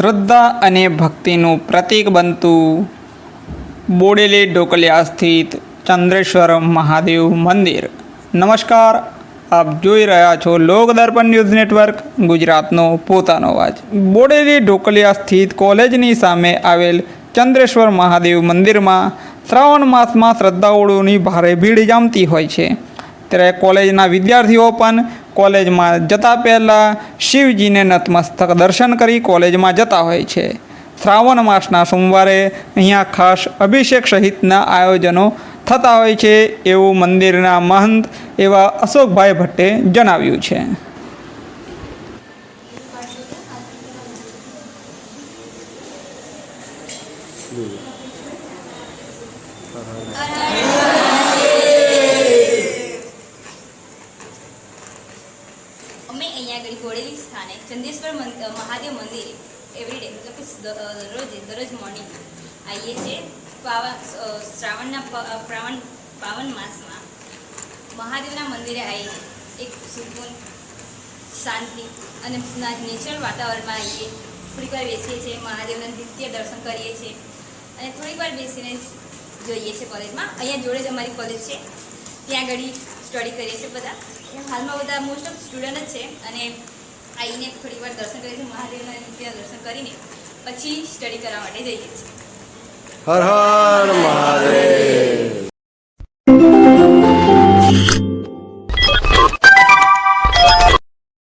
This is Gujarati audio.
શ્રદ્ધા અને ભક્તિનું પ્રતીક બનતું બોડેલી ઢોકલિયા સ્થિત ચંદ્રેશ્વર મહાદેવ મંદિર. નમસ્કાર, આપ જોઈ રહ્યા છો લોક દર્પણ ન્યૂઝ નેટવર્ક, ગુજરાતનો પોતાનો અવાજ. બોડેલી ઢોકલિયા સ્થિત કોલેજની સામે આવેલ ચંદ્રેશ્વર મહાદેવ મંદિરમાં શ્રાવણ માસમાં શ્રદ્ધાળુઓની ભારે ભીડ જામતી હોય છે. ત્યારે કોલેજના વિદ્યાર્થીઓ પણ કોલેજમાં જતા પહેલાં શિવજીને નતમસ્તક દર્શન કરી કોલેજમાં જતા હોય છે. શ્રાવણ માસના સોમવારે અહીંયા ખાસ અભિષેક સહિતના આયોજનો થતા હોય છે એવું મંદિરના મહંત એવા અશોકભાઈ ભટ્ટે જણાવ્યું છે. અમે અહીંયા આગળ ઘોડેલી સ્થાને ચંદેશ્વર મહાદેવ મંદિરે એવરીડે મતલબ કે દરરોજ દરરોજ મોર્નિંગ આવીએ છીએ. પાવન શ્રાવણના શ્રાવણ, પાવન માસમાં મહાદેવના મંદિરે આવીએ એક સુકૂન, શાંતિ અને નેચરલ વાતાવરણમાં આવીએ થોડીક વાર બેસીએ છીએ, મહાદેવના નિત્ય દર્શન કરીએ છીએ અને થોડીક વાર બેસીને જોઈએ છીએ કોલેજમાં અહીંયા જોડે જ અમારી કોલેજ છે. ત્યાં આગળ સ્ટડી કરીએ છીએ બધા. હાલમાં બધા મોસ્ટ ઓફ સ્ટુડન્ટ છે અને આવીને થોડી વાર દર્શન કરીએ છીએ. મહાદેવના ત્યાં દર્શન કરીને પછી સ્ટડી કરવા માટે જઈએ છીએ. હર હર મહાદેવ.